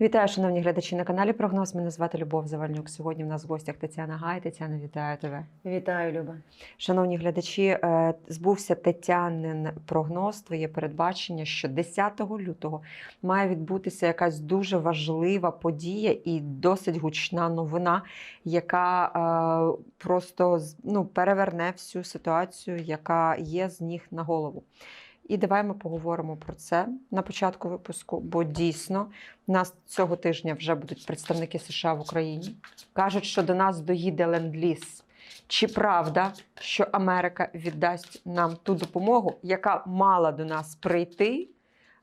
Вітаю, шановні глядачі на каналі Прогноз. Мене звати Любов Завальнюк. Сьогодні в нас в гостях Тетяна Гай. Тетяна, вітаю тебе. Вітаю, Люба. Шановні глядачі, е, збувся Тетянин прогноз, твоє передбачення, що 10 лютого має відбутися якась дуже важлива подія і досить гучна новина, яка е, просто ну, переверне всю ситуацію, яка є з ніг на голову. І давай ми поговоримо про це на початку випуску, бо дійсно у нас цього тижня вже будуть представники США в Україні. Кажуть, що до нас доїде ленд-ліз. Чи правда, що Америка віддасть нам ту допомогу, яка мала до нас прийти,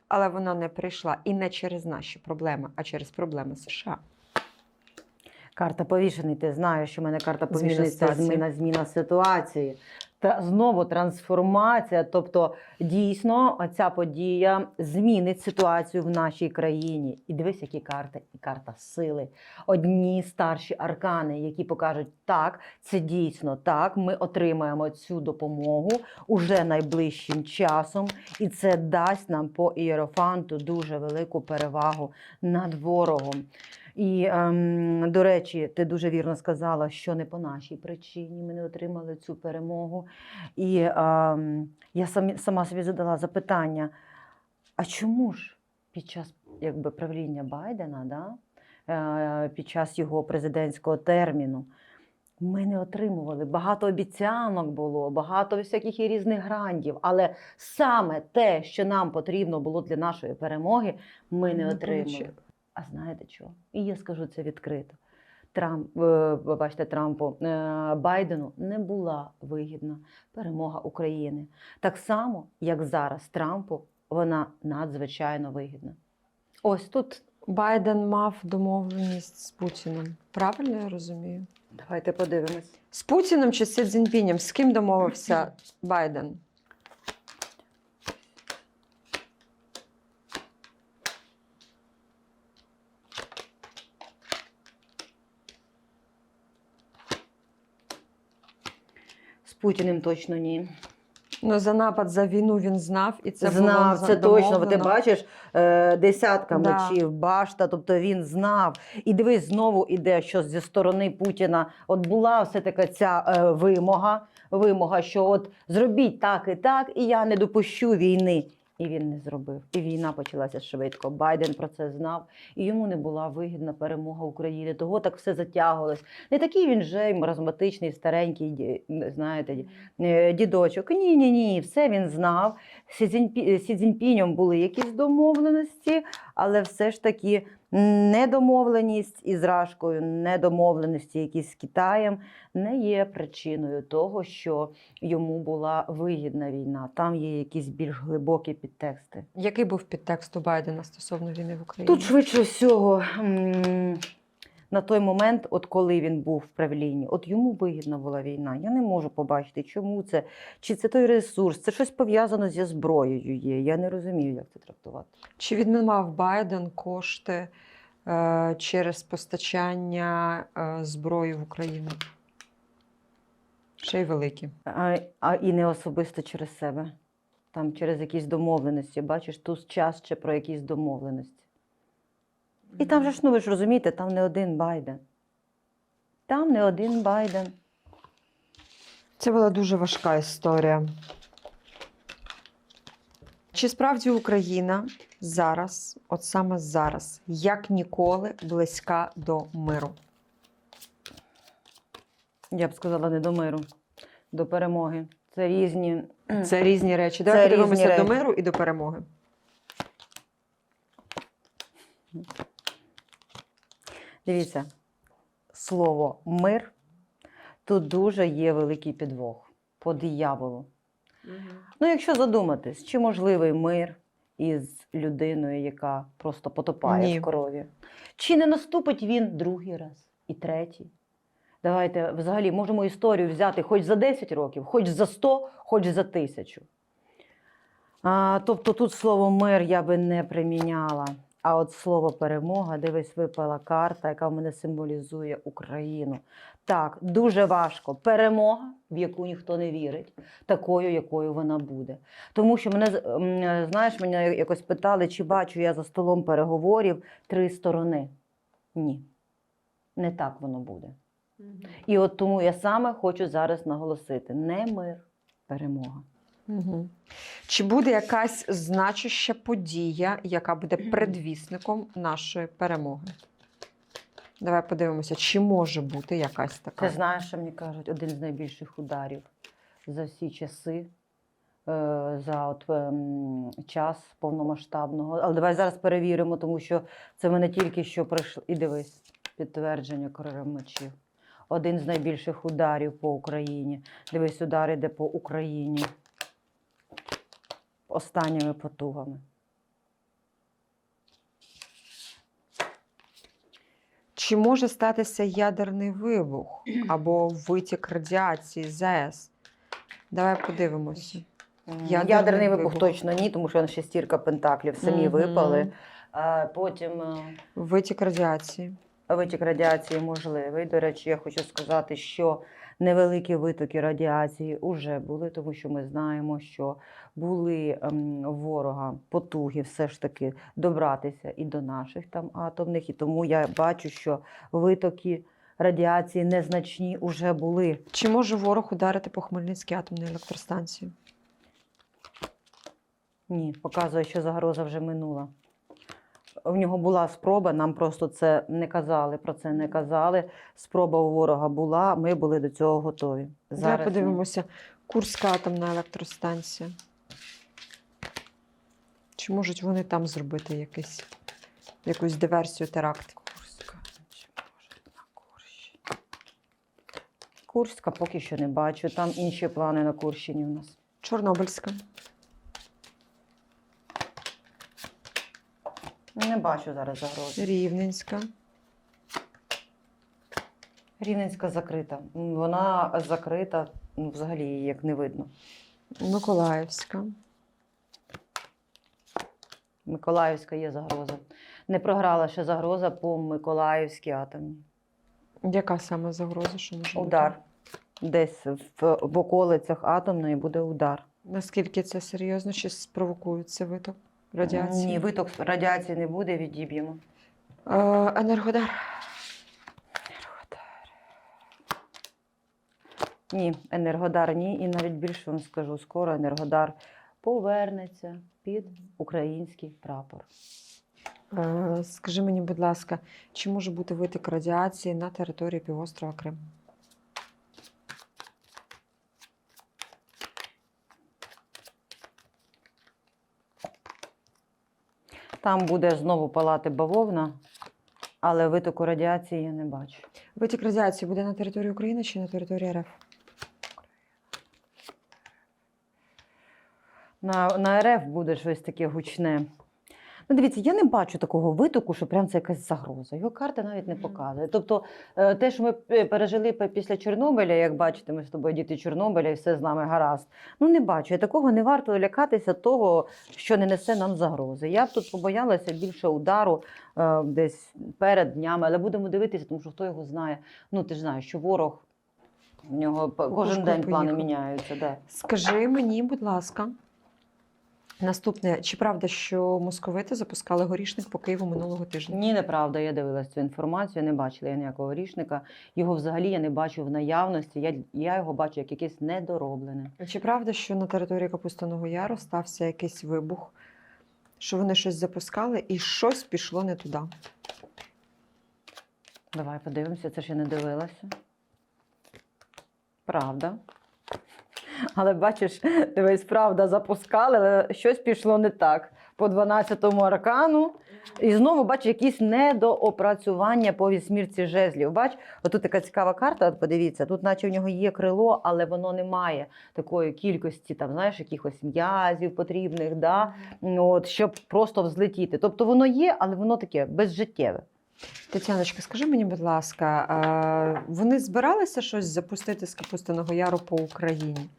але вона не прийшла і не через наші проблеми, а через проблеми США? Карта повішений. Ти знаєш, що в мене карта Зміна повішений це зміна, зміна ситуації. Та знову трансформація. Тобто, дійсно, ця подія змінить ситуацію в нашій країні. І дивись, які карти, і карта сили. Одні старші аркани, які покажуть, так, це дійсно так. Ми отримаємо цю допомогу уже найближчим часом, і це дасть нам по ієрофанту дуже велику перевагу над ворогом. І, ем, до речі, ти дуже вірно сказала, що не по нашій причині ми не отримали цю перемогу. І ем, я самі, сама собі задала запитання: а чому ж під час якби, правління Байдена, да, е, під час його президентського терміну, ми не отримували багато обіцянок було, багато всяких і різних грантів, але саме те, що нам потрібно було для нашої перемоги, ми Не отримали. А знаєте чого? І я скажу це відкрито. Трамп, е, бачите, Трампу е, Байдену не була вигідна перемога України. Так само, як зараз Трампу, вона надзвичайно вигідна. Ось тут Байден мав домовленість з Путіним. Правильно я розумію? давайте подивимось. З Путіним чи з Цзіньпінем? З ким домовився Байден? Путіним точно ні. Ну, за напад за війну він знав, і це знав, було це точно. Бо Ти бачиш, е, десятка Да. мечів, башта, тобто він знав. І дивись, знову іде, що зі сторони Путіна от була все таки ця е, вимога, вимога, що от зробіть так і так, і я не допущу війни. І він не зробив. І війна почалася швидко. Байден про це знав, і йому не була вигідна перемога України. Того так все затягувалось. Не такий він же й маразматичний, старенький, знаєте, е, дідочок. Ні, ні, ні, все він знав. Сі Цзіньпі- Сі Цзіньпінем були якісь домовленості, але все ж таки недомовленість із Рашкою, недомовленості якісь з Китаєм не є причиною того, що йому була вигідна війна. Там є якісь більш глибокі підтексти. Який був підтекст у Байдена стосовно війни в Україні? Тут швидше всього. На той момент, от коли він був в правлінні, от йому вигідна була війна. Я не можу побачити, чому це, чи це той ресурс, це щось пов'язано зі зброєю є. Я не розумію, як це трактувати. Чи відмивав Байден кошти е, через постачання е, зброї в Україну? Ще й великі. А, а і не особисто через себе. Там через якісь домовленості. Бачиш, тут час ще про якісь домовленості. І там же ж, ну ви ж розумієте, там не один Байден. Там не один Байден. Це була дуже важка історія. Чи справді Україна зараз, от саме зараз, як ніколи, близька до миру? Я б сказала, не до миру, до перемоги. Це різні. Це різні речі. Давайте різні дивимося до миру і до перемоги. Дивіться, слово мир тут дуже є великий підвох по дияволу. Ну, якщо задуматись, чи можливий мир із людиною, яка просто потопає Ні. в корові? Чи не наступить він другий раз і третій? Давайте взагалі можемо історію взяти хоч за 10 років, хоч за 100, хоч за тисячу. А, тобто тут слово мир я би не приміняла. А от слово перемога, дивись, випала карта, яка в мене символізує Україну. Так, дуже важко. Перемога, в яку ніхто не вірить, такою, якою вона буде. Тому що мене знаєш, мене якось питали, чи бачу я за столом переговорів три сторони. Ні, не так воно буде. І от тому я саме хочу зараз наголосити: не мир, перемога. Угу. Чи буде якась значуща подія, яка буде предвісником нашої перемоги? Давай подивимося, чи може бути якась така. Ти знаєш, що мені кажуть, один з найбільших ударів за всі часи, е, за от, ем, час повномасштабного. Але давай зараз перевіримо, тому що це мене тільки що прийшло. І дивись, підтвердження королем мечів. Один з найбільших ударів по Україні. Дивись, удар іде по Україні останніми потугами. Чи може статися ядерний вибух або витік радіації з? Давай подивимося. Ядерний Ядерний вибух, вибух. точно ні, тому що шестірка пентаклів самі Мгм. випали. А потім. е, Витік радіації. Витік радіації можливий. До речі, я хочу сказати, що невеликі витоки радіації вже були, тому що ми знаємо, що були ем, ворога потуги все ж таки добратися і до наших там атомних. І тому я бачу, що витоки радіації незначні вже були. Чи може ворог ударити по Хмельницькій атомній електростанції? Ні, показує, що загроза вже минула. В нього була спроба, нам просто це не казали, про це не казали. Спроба у ворога була, ми були до цього готові. Давай подивимося. Курська атомна електростанція. Чи можуть вони там зробити якийсь, якусь диверсію теракт? Курська, чи може на Курщині? Курська поки що не бачу. Там інші плани на Курщині у нас. Чорнобильська. Не бачу зараз загрози. Рівненська. Рівненська закрита. Вона закрита, ну, взагалі її як не видно. Миколаївська. Миколаївська є загроза. Не програла ще загроза по Миколаївській атомній. Яка саме загроза? Що може бути? Удар. Десь в, в околицях атомної буде удар. Наскільки це серйозно? Чи спровокують це виток радіації? Ні, виток радіації не буде, відіб'ємо. Е, енергодар. Ні, Енергодар ні. І навіть більше вам скажу, скоро Енергодар повернеться під український прапор. Е, скажи мені, будь ласка, чи може бути витік радіації на території півострова Крим? Там буде знову палати бавовна, але витоку радіації я не бачу. Витік радіації буде на території України чи на території РФ? На, на РФ буде щось таке гучне. Ну, дивіться, я не бачу такого витоку, що прям це якась загроза. Його карта навіть не показує. Тобто, е, те, що ми е, пережили після Чорнобиля, як бачите, ми з тобою діти Чорнобиля, і все з нами гаразд. Ну не бачу. І такого не варто лякатися того, що не несе нам загрози. Я б тут побоялася більше удару е, десь перед днями, але будемо дивитися, тому що хто його знає. Ну ти ж знаєш, що ворог. В нього кожен Кукушкою день плани міняються. Да. Скажи мені, будь ласка, наступне: чи правда, що московити запускали горішник по Києву минулого тижня? Ні, неправда. Я дивилась цю інформацію, не бачила я ніякого річника. Його взагалі я не бачу в наявності. Я, я його бачу як якесь недороблене. Чи правда, що на території Капустаного Яру стався якийсь вибух, що вони щось запускали і щось пішло не туди? Давай подивимося, це ж я не дивилася. Правда. Але бачиш, дивись, правда, запускали, але щось пішло не так. По 12-му аркану. І знову бачиш якісь недоопрацювання по вісьмірці жезлів. Бач, отут така цікава карта, от подивіться, тут наче в нього є крило, але воно не має такої кількості, там, знаєш, якихось м'язів потрібних, да? от, щоб просто взлетіти. Тобто воно є, але воно таке безжиттєве. Тетяночка, скажи мені, будь ласка, вони збиралися щось запустити з Капустиного Яру по Україні?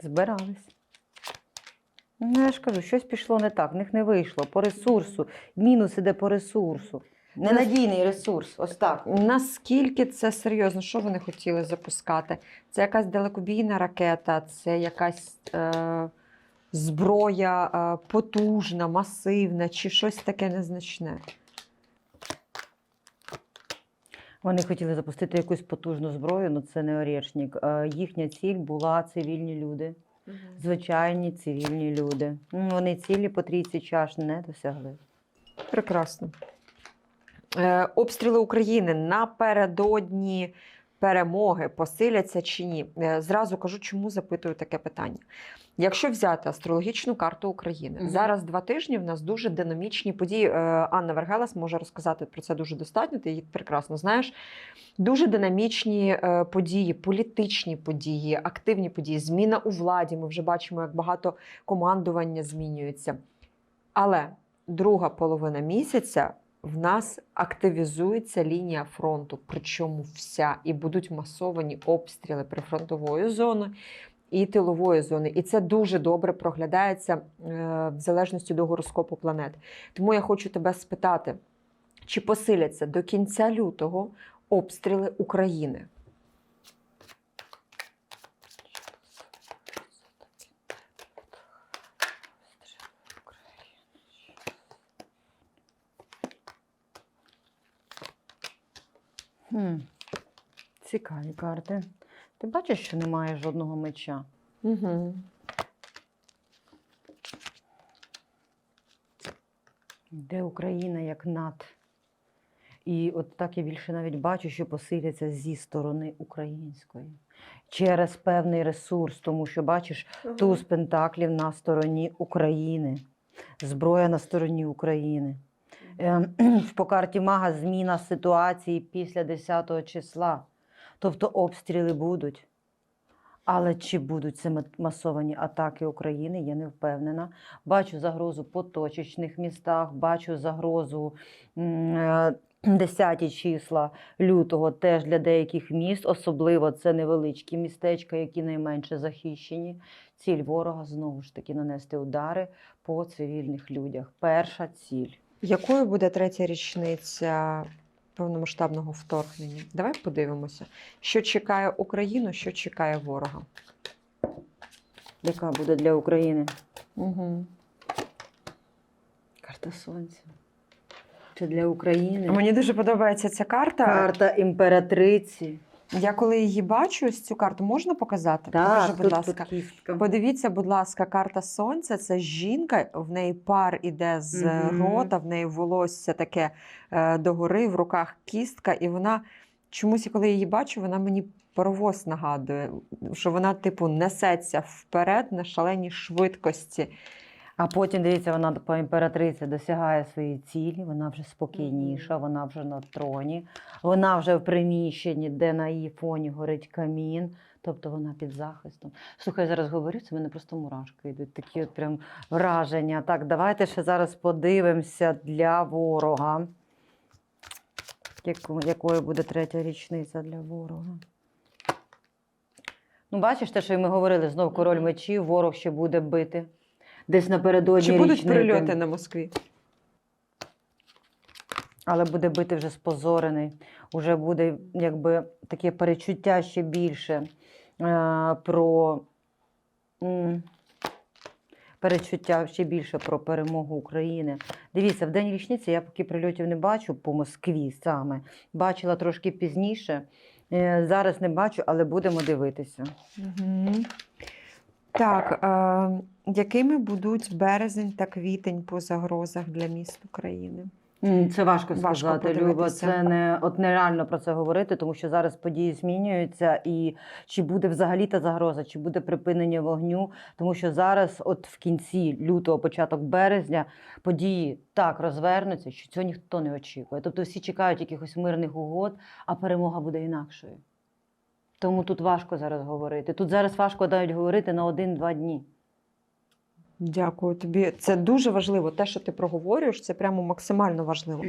Збирались. Ну, я ж кажу, щось пішло не так, в них не вийшло по ресурсу. Мінус іде по ресурсу. Ненадійний ресурс, ось так. Наскільки це серйозно? Що вони хотіли запускати? Це якась далекобійна ракета, це якась е, зброя е, потужна, масивна, чи щось таке незначне? Вони хотіли запустити якусь потужну зброю, але це не Орешник. Е, Їхня ціль була цивільні люди, звичайні цивільні люди. Вони цілі по трійці чаш не досягли. Прекрасно. Е, обстріли України напередодні перемоги посиляться чи ні? Е, зразу кажу, чому запитую таке питання. Якщо взяти астрологічну карту України, Мгм. зараз два тижні в нас дуже динамічні події. Е, Анна Вергелас може розказати про це дуже достатньо. Ти її прекрасно знаєш. Дуже динамічні е, події, політичні події, активні події, зміна у владі. Ми вже бачимо, як багато командування змінюється. Але друга половина місяця в нас активізується лінія фронту, причому вся, і будуть масовані обстріли прифронтової зони і тилової зони. І це дуже добре проглядається е, в залежності до гороскопу планет. Тому я хочу тебе спитати, чи посиляться до кінця лютого обстріли України? Хм. Цікаві карти. Ти бачиш, що немає жодного меча? Угу. Де Україна як над. І от так я більше навіть бачу, що посиляться зі сторони української. Через певний ресурс, тому що бачиш, туз пентаклів на стороні України, зброя на стороні України. Ем, По карті мага зміна ситуації після 10 числа. Тобто обстріли будуть. Але чи будуть це масовані атаки України, я не впевнена. Бачу загрозу по точечних містах, бачу загрозу м, е, 10 числа лютого теж для деяких міст, особливо це невеличкі містечка, які найменше захищені. Ціль ворога знову ж таки нанести удари по цивільних людях. Перша ціль. Якою буде третя річниця повномасштабного вторгнення? Давай подивимося, що чекає Україну, що чекає ворога. Яка буде для України? Угу. Карта Сонця. Це для України. Мені дуже подобається ця карта. Карта імператриці. Я коли її бачу, ось цю карту можна показати? Так, Покажи, будь тут, ласка. тут. Подивіться, будь ласка, карта сонця це жінка, в неї пар іде з Мгм. рота, в неї волосся таке е, догори, в руках кістка, і вона чомусь, коли я її бачу, вона мені паровоз нагадує, що вона, типу, несеться вперед на шаленій швидкості. А потім, дивіться, вона по імператриці досягає своєї цілі, вона вже спокійніша, вона вже на троні, вона вже в приміщенні, де на її фоні горить камін, тобто вона під захистом. Слухай, я зараз говорю, це в мене просто мурашки йдуть, такі от прям враження. Так, давайте ще зараз подивимося для ворога. Якою буде третя річниця для ворога? Ну, бачиш те, що ми говорили, знов король мечів, ворог ще буде бити. Десь напередодні Чи будуть річники. прильоти на Москві? Але буде бити вже спозорений. Уже буде якби таке перечуття ще більше е, про м, перечуття ще більше про перемогу України. Дивіться, в день річниці я поки прильотів не бачу по Москві саме. Бачила трошки пізніше. Е, зараз не бачу, але будемо дивитися. Угу. Так, е, якими будуть березень та квітень по загрозах для міст України? Це важко Важко сказати, Люба. Це не от нереально про це говорити, тому що зараз події змінюються, і чи буде взагалі та загроза, чи буде припинення вогню, тому що зараз, от в кінці лютого, початок березня, події так розвернуться, що цього ніхто не очікує. Тобто всі чекають якихось мирних угод, а перемога буде інакшою. Тому тут важко зараз говорити. Тут зараз важко навіть говорити на один-два дні. Дякую тобі. Це дуже важливо. Те, що ти проговорюєш, це прямо максимально важливо.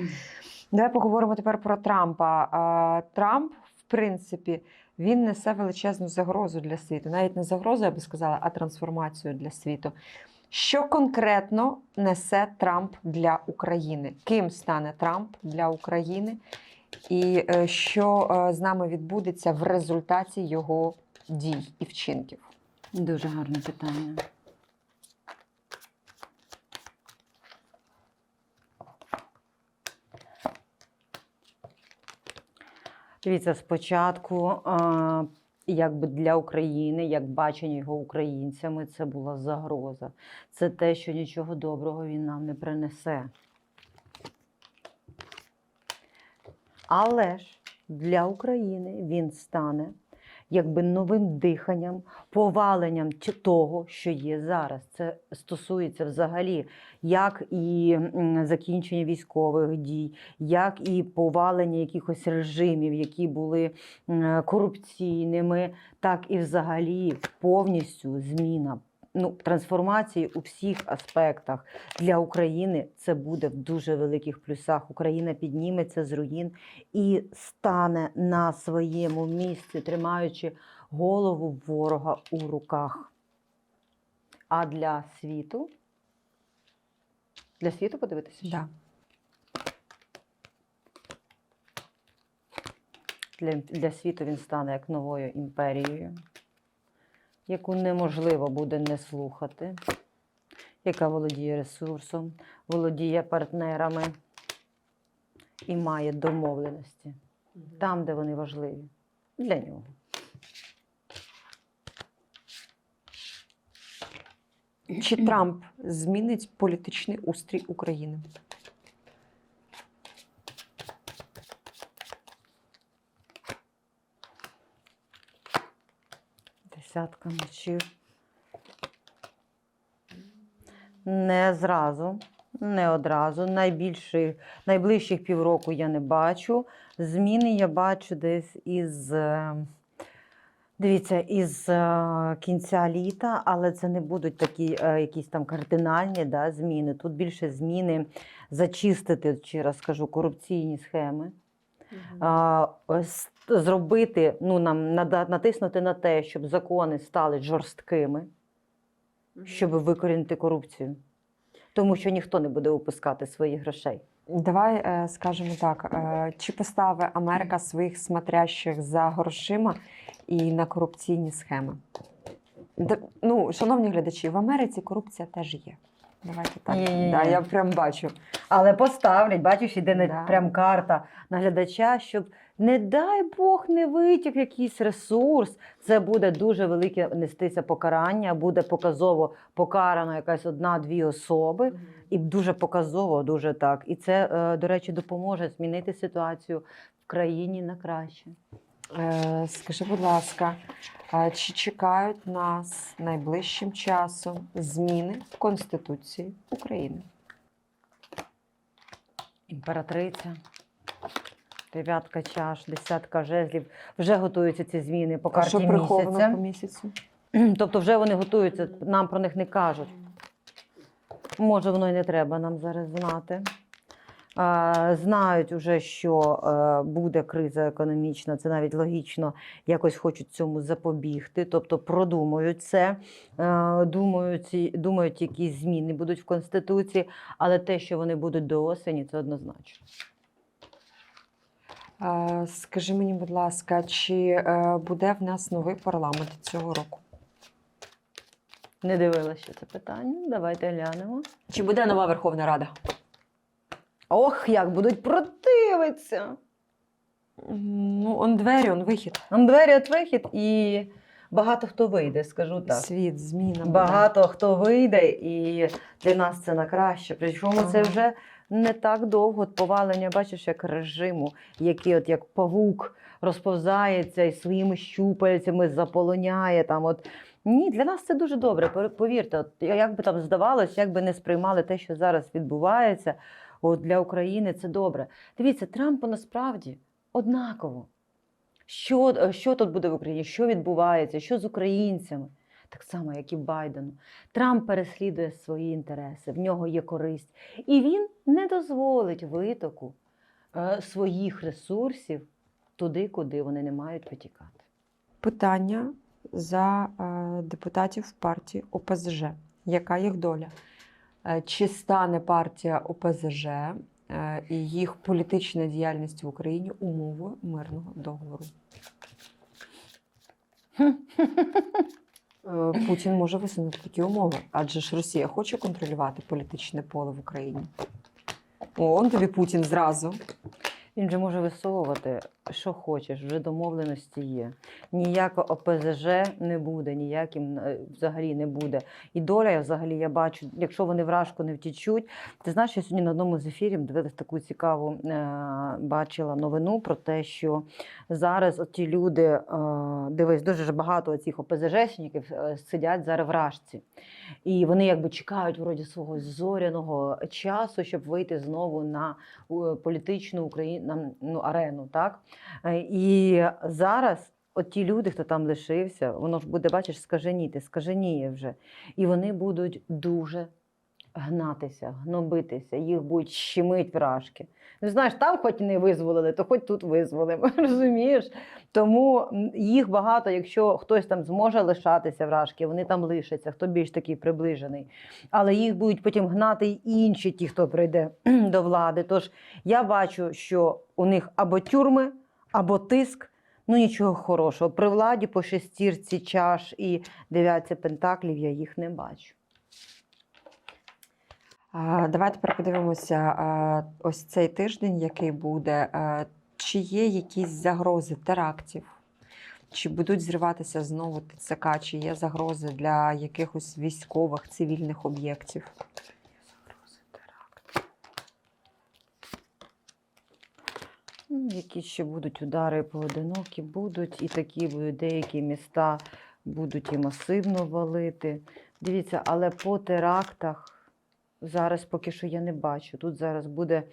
Давай поговоримо тепер про Трампа. Трамп, в принципі, він несе величезну загрозу для світу. Навіть не загрозу, я би сказала, а трансформацію для світу. Що конкретно несе Трамп для України? Ким стане Трамп для України? І е, що е, з нами відбудеться в результаті його дій і вчинків? Дуже гарне питання. Дивіться, спочатку, а, якби для України, як бачення його українцями, це була загроза. Це те, що нічого доброго він нам не принесе. Але ж для України він стане якби новим диханням, поваленням того, що є зараз. Це стосується взагалі як і закінчення військових дій, як і повалення якихось режимів, які були корупційними, так і взагалі повністю зміна. Ну, трансформації у всіх аспектах для України це буде в дуже великих плюсах. Україна підніметься з руїн і стане на своєму місці, тримаючи голову ворога у руках. А для світу. Для світу подивитися? Да. Для, для світу він стане як новою імперією, яку неможливо буде не слухати, яка володіє ресурсом, володіє партнерами і має домовленості там, де вони важливі для нього. Чи Трамп змінить політичний устрій України? Десятка мечів. Не зразу, не одразу. Найбільших, найближчих півроку я не бачу. Зміни я бачу десь із. Дивіться, із е, кінця літа, але це не будуть такі е, якісь там кардинальні да, зміни. Тут більше зміни зачистити, ще раз скажу, корупційні схеми а, зробити, ну нам натиснути на те, щоб закони стали жорсткими, щоб викорінити корупцію. Тому що ніхто не буде упускати своїх грошей. Давай е, скажемо так: е, чи поставить Америка своїх смотрящих за грошима і на корупційні схеми? Ну, шановні глядачі, в Америці корупція теж є. Давайте так. Ні-ні-ні. Да, я прям бачу. Але поставлять, бачиш, іде на- Да. прям карта наглядача, щоб не дай Бог не витяг якийсь ресурс. Це буде дуже велике нестися покарання, буде показово покарано якась одна-дві особи. І дуже показово, дуже так. І це, е, до речі, допоможе змінити ситуацію в країні на краще. Е, скажи, будь ласка, чи чекають нас найближчим часом зміни в Конституції України? Імператриця, дев'ятка чаш, десятка жезлів. Вже готуються ці зміни по А карті що приховано місяця. по місяцю? Тобто вже вони готуються, нам про них не кажуть. Може, воно і не треба нам зараз знати. Знають уже, що е, буде криза економічна, це навіть логічно, якось хочуть цьому запобігти, тобто продумують це, е, думають, думають, які зміни будуть в Конституції, але те, що вони будуть до осені, це однозначно. Скажи мені, будь ласка, чи е, буде в нас новий парламент цього року? Не дивилася це питання. Давайте глянемо. Чи буде нова Верховна Рада? Ох, як будуть противитися! Ну, он двері, он вихід. Нам двері от вихід і багато хто вийде, скажу так. Світ, зміна. буде. Багато хто вийде, і для нас це на краще. Причому це Ага. вже не так довго от повалення, бачиш, як режиму, який от як павук розповзається і своїми щупальцями заполоняє там. От. Ні, для нас це дуже добре. пор- Повірте, от, як би там здавалось, як би не сприймали те, що зараз відбувається, от для України це добре. Дивіться, Трампу насправді однаково. Що, е, що тут буде в Україні, що відбувається, що з українцями, так само, як і Байдену. Трамп переслідує свої інтереси, в нього є користь. І він не дозволить витоку е, своїх ресурсів туди, куди вони не мають витікати. Питання за е, депутатів партії ОПЗЖ. Яка їх доля? Е, Чи стане партія ОПЗЖ е, і їх політична діяльність в Україні умовою мирного договору? Е, Путін може висунути такі умови, адже ж Росія хоче контролювати політичне поле в Україні. О, он тобі Путін зразу. Він же може висовувати, що хочеш, вже домовленості є. Ніякого ОПЗЖ не буде, ніяким е, взагалі не буде. І доля, взагалі, я бачу, якщо вони вражку не втічуть. Ти знаєш, я сьогодні на одному з ефірів дивилась таку цікаву, е, бачила новину про те, що зараз ті люди, е, дивись, дуже багато цих ОПЗЖшників е, сидять зараз в рашці. І вони якби чекають вроді свого зоряного часу, щоб вийти знову на політичну Україну ну, арену. Так? Е, І зараз от ті люди, хто там лишився, воно ж буде, бачиш, скаженіти, скаженіє вже. І вони будуть дуже гнатися, гнобитися, їх будуть щемить вражки. Ну, знаєш, там хоч не визволили, то хоч тут визволимо, розумієш? Тому їх багато, якщо хтось там зможе лишатися вражки, вони там лишаться, хто більш такий приближений. Але їх будуть потім гнати й інші, ті, хто прийде до влади. Тож я бачу, що у них або тюрми, або тиск. Ну нічого хорошого. При владі по шестірці чаш і дев'ятці пентаклів я їх не бачу. А, Давайте подивимося а, ось цей тиждень, який буде. А, Чи є якісь загрози терактів? Чи будуть зриватися знову ТЦК, чи є загрози для якихось військових цивільних об'єктів? Які ще будуть удари поодинокі, будуть, і такі будуть деякі міста будуть і масивно валити. Дивіться, але по терактах зараз поки що я не бачу. Тут зараз буде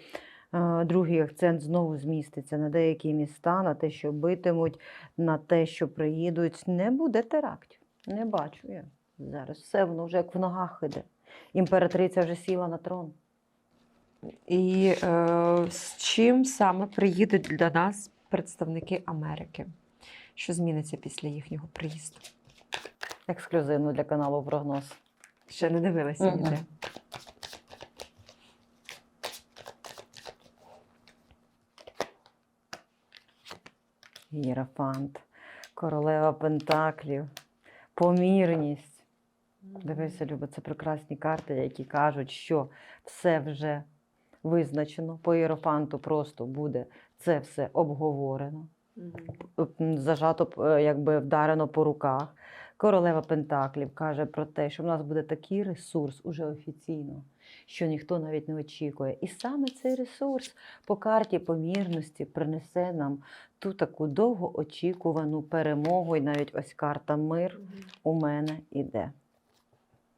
е, другий акцент знову зміститься на деякі міста, на те, що битимуть, на те, що приїдуть. Не буде терактів. Не бачу я зараз. Все воно вже як в ногах іде. Імператриця вже сіла на трон. І е, з чим саме приїдуть до нас представники Америки? Що зміниться після їхнього приїзду? Ексклюзивно для каналу прогноз. Ще не дивилася Мгм. ніде. Єрофант, королева Пентаклів, помірність. Дивися, Люба, це прекрасні карти, які кажуть, що все вже визначено. По Єрофанту просто буде це все обговорено, зажато, е, якби вдарено по руках. Королева Пентаклів каже про те, що в нас буде такий ресурс уже офіційно, що ніхто навіть не очікує. І саме цей ресурс по карті помірності принесе нам ту таку довгоочікувану перемогу, і навіть ось карта мир у мене іде.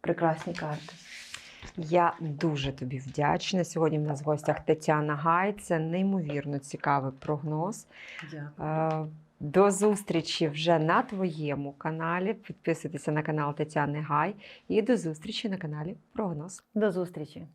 Прекрасні карти. Я дуже тобі вдячна. Сьогодні в нас в гостях Тетяна Гай. Це неймовірно цікавий прогноз. Дякую. До зустрічі вже на твоєму каналі. Підписуйтеся на канал Тетяни Гай і до зустрічі на каналі Прогноз. До зустрічі!